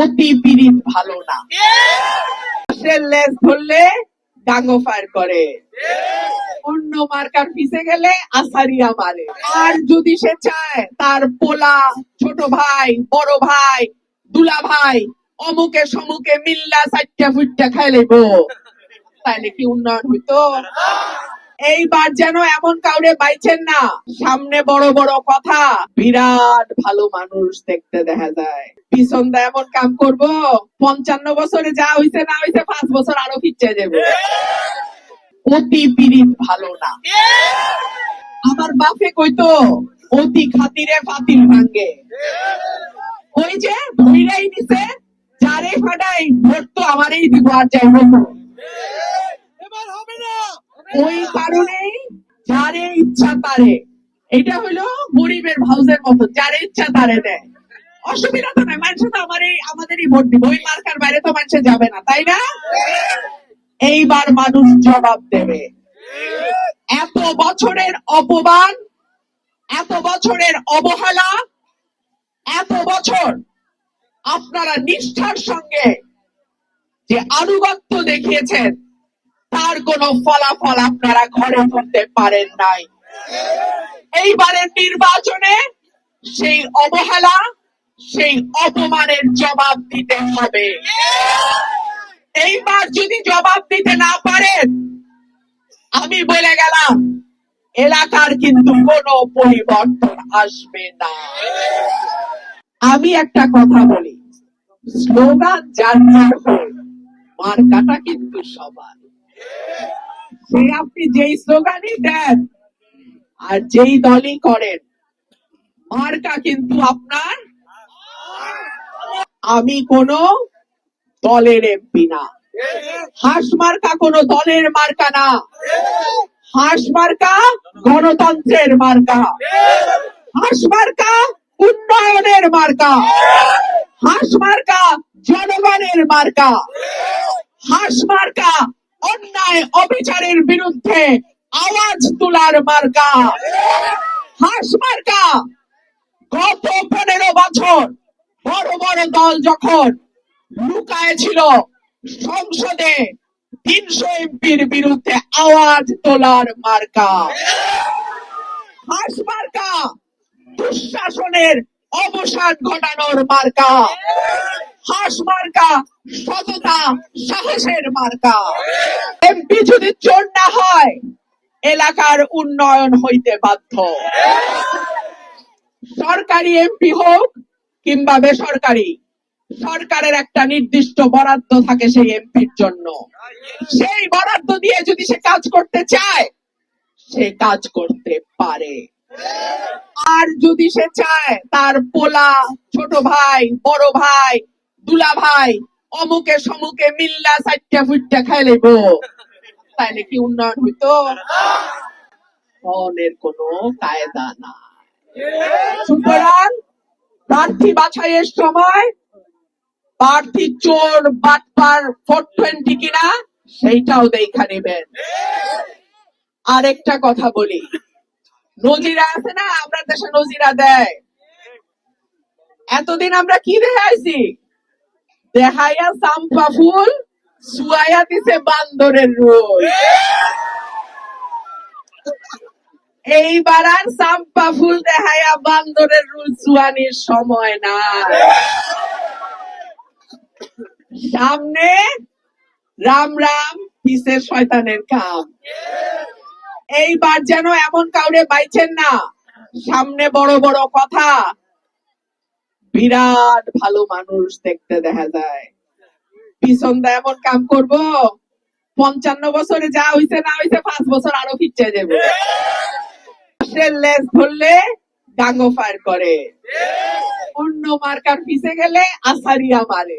অতি পীড়িত ভালো না লেজ ধরলে ডাঙ্গো ফায়ার করে। অন্য মার্কার পিছে গেলে আসারিয়া মারে। আর যদি সে চায় তার পোলা ছোট ভাই বড় ভাই দুলা ভাই অমুকে সমুকে মিল্লা চারটা ফুটটা খাই লেব তাইলে কি উন্নয়ন হইতো? এইবার যেন এমন কাউরে পাইছেন না। সামনে বড় বড় কথা, বিরাট ভালো মানুষ দেখতে দেখা যায়। পিছন দা এমন কাম করব, পঞ্চান্ন বছরে যা হইছে না হইছে, পাঁচ বছর আরও ফিচ্ছে যাবে। অতি পীড়িত ভালো না। আমার বাপে কইতো, অতি খাতিরে ফাতিল ভাঙ্গে ওই যে ভইরাই দিছে যারে ফাটাই, ভোট তো আমারই দিব আর না ওই কারণেই যারে ইচ্ছা তারে। এটা হলো গরিবের ভাউজের মতো, যারে ইচ্ছা তারে দেয়। অসুবিধা তো নাই, মানুষ তো আমারই আমাদেরই ভোট দিব। ওই মার্কার বাইরে তো মানুষ যাবে না, তাই না? এইবার মানুষ জবাব দেবে। এত বছরের অপমান, এত বছরের অবহেলা, এত বছর আপনারা নিষ্ঠার সঙ্গে যে আনুগত্য দেখিয়েছেন তার কোনো ফলাফল আপনারা ঘরে তুলতে পারেন নাই। এইবারের নির্বাচনে সেই অবহেলা, সেই অপমানের জবাব দিতে হবে। এইবার যদি জবাব দিতে না পারেন, আমি বলে গেলাম, এলাকার কিন্তু কোনো পরিবর্তন আসবে না। আমি একটা কথা বলি, স্লোগান যার যার মার্কাটা কিন্তু সবার। সে আপনি যেই স্লোগানই দেন আর যেই দলই করেন, মার্কা কিন্তু আপনার। আমি কোন দলের এমপি না। হাঁস মার্কা কোন দলের মার্কা না। হাঁস মার্কা গণতন্ত্রের মার্কা। হাঁস মার্কা উন্নয়নের মার্কা। হাঁস মার্কা জনগণের মার্কা। হাঁস মার্কা অন্যায় অবিচারের বিরুদ্ধে আওয়াজ তোলার মার্কা। হাস মার্কা। গত পনেরো বছর বড় বড় দল যখন লুকায় ছিল সংসদে, তিনশো এমপির বিরুদ্ধে আওয়াজ তোলার মার্কা। হাস মার্কা। দুঃশাসনের অবসান ঘটানোর মার্কা। হাঁস মার্কা, সততা, সাহসের মার্কা। এমপি যদি চোর না হয়, এলাকার উন্নয়ন হইতে বাধ্য। সরকারি এমপি হোক কিংবা বেসরকারি, সরকারের একটা নির্দিষ্ট বরাদ্দ থাকে সেই এমপির জন্য। সেই বরাদ্দ দিয়ে যদি সে কাজ করতে চায়, সে কাজ করতে পারে। আর যদি সে চায়, তার পোলা, ছোট ভাই, বড় ভাই দুলা ভাই অমুকে সমুকে মিল্লা চারটা ফুটটা খাই লেব তাইলে কি উন্নয়ন হইতো? ফলের কোনো কায়দা না সুতরাং প্রার্থী বাছাইয়ের সময় প্রার্থী চোর, বাটপার, ফোর টোয়েন্টি কিনা, সেইটাও দেখা নেবেন। আরেকটা কথা বলি। নজিরা আছে না? আমরা দেশে নজিরা দেয়। এতদিন আমরা কি দেখাইছি? দেখাইয়া চাম্পা ফুল সুয়াইয়া দিছে বান্দরের রোল এইবার আর চাম্পা ফুল দেখাইয়া বান্দরের রুল চুয়ানির সময় না সামনে রাম রাম, পিছে শয়তানের কাম। এইবার যেন এমন কাউরে পাইছেন না, সামনে বড় বড় কথা বিরাট ভালো মানুষ দেখতে দেখা যায়। পিছন দা এমন কাম করব, পঞ্চান্ন বছরে যা হইছে না হইছে, পাঁচ বছর আরও ফিচ্ছে যাবে সে লেজ ধরলে ডাঙ্গো ফায়ার করে। অন্য মার্কার পিছে গেলে আসারিয়া মারে।